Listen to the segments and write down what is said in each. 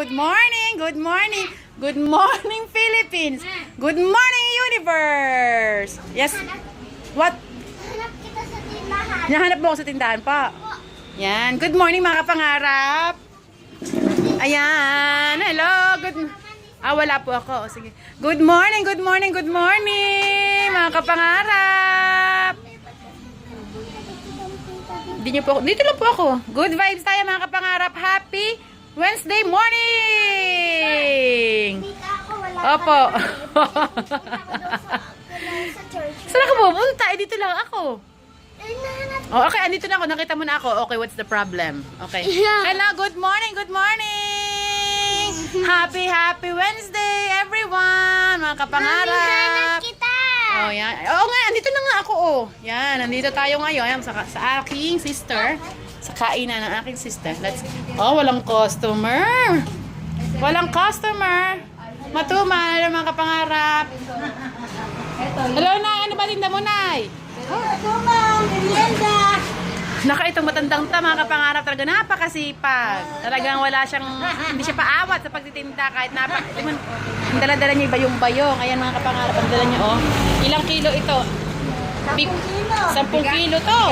Good morning! Good morning! Good morning, Philippines! Good morning, universe! Yes? What? Hanap kita sa tindahan. Hinahanap mo ako sa tindahan pa. Yan. Good morning, mga kapangarap! Ayan. Hello. Good Ah, wala po ako. O, sige. Good morning, good morning, good morning, mga kapangarap! Hindi niyo po ako. Dito lang po ako. Good vibes tayo, mga kapangarap. Happy Wednesday morning! Opo. Saan ako pupunta? Eh, dito lang ako. Eh, Oh, okay, andito na ako. Nakita mo na ako. Okay, what's the problem? Okay. Hello, good morning, good morning! Happy, happy Wednesday, everyone! Mga kapangarap! kita. Oh, yan. Oo nga, andito na nga ako, oh. Yan, nandito tayo ngayon sa, sa aking sister. Sa kainan ng aking sister. Let's, oh, walang customer. Walang customer. Matumal, hello mga kapangarap. Hello, Nay. Ano ba tinda mo, Nay? Ito, ma'am. Merienda. Naka itong matandang ta, mga kapangarap talaga napakasipag. Talagang wala siyang, hindi siya paawat sa pagtitinda kahit napak. Ang dala-dala niya bayong-bayong. Ayan mga kapangarap, ang dala niya, oh. Ilang kilo ito? Big, Sampung 10 kilo. kilo to.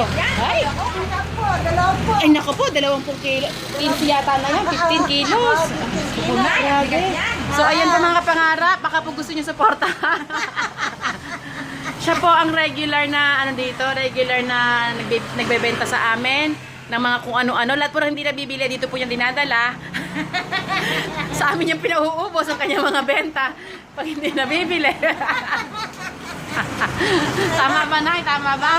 Ay, dalawa po. ay nako po, 20 kilo. 15 yata na yan, 15 kilos. Grabe. So ayan po mga kapangarap, baka po gusto niyo suportahan. Siya po ang regular na ano dito, regular na nagbe, nagbebenta sa amin ng mga kung ano-ano. Lahat po ng hindi nabibili dito po yung dinadala. sa amin yung pinauubos ang kanyang mga benta pag hindi nabibili. tama ba na? Tama ba?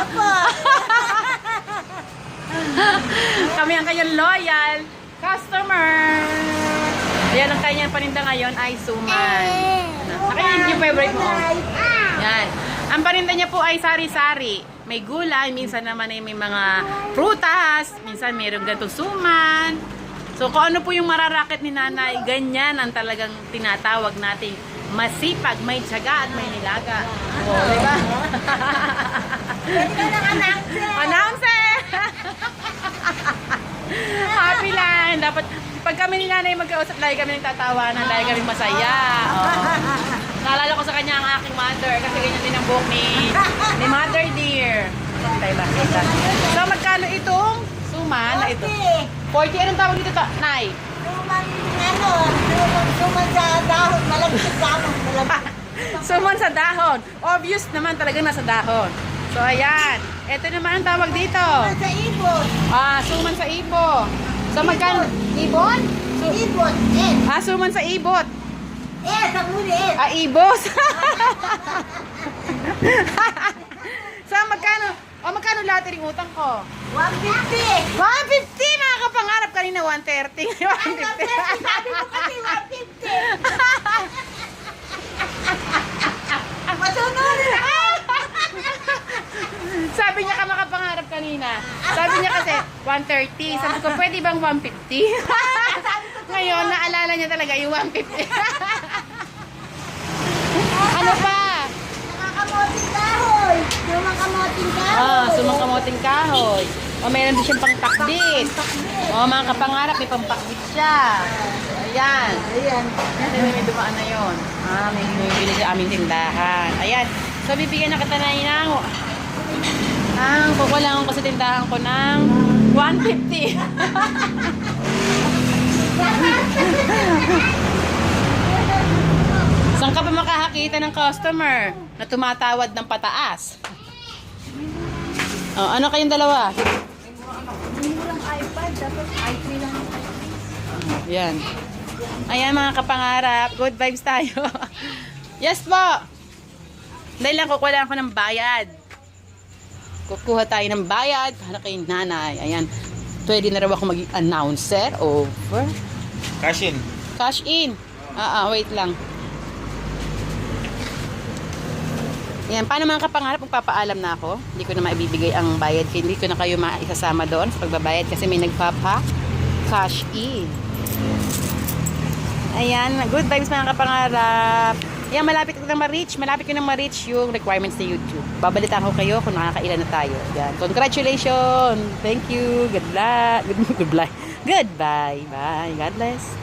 Kami ang kanyang loyal customer. Ayan ang kanyang paninda ngayon ay suman. Akin yung favorite mo. oh. Yan. Ang paninda niya po ay sari-sari. May gulay, minsan naman ay may mga prutas, minsan mayroong ganitong suman. So kung ano po yung mararaket ni nanay, ganyan ang talagang tinatawag nating masipag, may tiyaga at may nilaga. O, di ba? Announce it! Happy lang. Dapat, pag kami ni nanay magkausap, lagi kami nagtatawanan, lagi kami masaya. Oo. Naalala ko sa kanya ang aking mother, kasi ganyan din ang buhok ni, ni mother dear. Tayo ba? Kita. So, magkano itong suman na ito? 40. Anong tawag dito, ta- Nay? Suman, ano, suman, suman sa dahon, malagkit dahon, malagkit. Suman sa dahon. Obvious naman talaga nasa dahon. So, ayan. Ito naman ang tawag dito. Suman sa ibon. Ah, suman sa ibo. So, magkano? Ibon? Su- Ibon, eh. ah, suman sa ibot. Eh, sa muli, eh. Ah, ibos. so, magkano? O, magkano lahat yung utang ko? 150. 150 mga kapangarap. Kanina 130. 150. Sabi mo kasi 150. Masunod na. Sabi niya ka makapangarap kanina. Sabi niya kasi 130. Sabi ko, pwede bang 150? Ngayon, naalala niya talaga yung 150. ano pa? Nakakamoting kahoy. Sumang kamoting kahoy. Ah, sumangkamoting kahoy. O, meron din siyang pangtakbit. O, mga kapangarap, may pampakbit siya. Ayan. Ayan. Yan, may, dumaan na yun. Ah, may bumibili sa aming tindahan. Ayan. So, bibigyan na kita na ng... Ang kukulangan ko sa tindahan ko ng 150. Saan ka pa makakakita ng customer na tumatawad ng pataas? Oh, ano kayong dalawa? Murang iPad, dapat i3 lang. Yan. Ayan mga kapangarap. Good vibes tayo. yes po. Dahil lang kukuha ako ng bayad. Kukuha tayo ng bayad para kay nanay. Ayan. Pwede na raw ako maging announcer. Over. Cash in. Cash in. Ah, ah, wait lang. Yan, paano mga kapangarap, magpapaalam na ako. Hindi ko na maibibigay ang bayad. Hindi ko na kayo maisasama doon sa pagbabayad kasi may nagpapa cash in. Ayan, good vibes mga kapangarap. Yan, malapit ko na ma-reach. Malapit ko na ma-reach yung requirements ni YouTube. Babalitaan ko kayo kung nakakailan na tayo. Yan, congratulations. Thank you. Good luck. Good, good luck. Goodbye. Bye. God bless.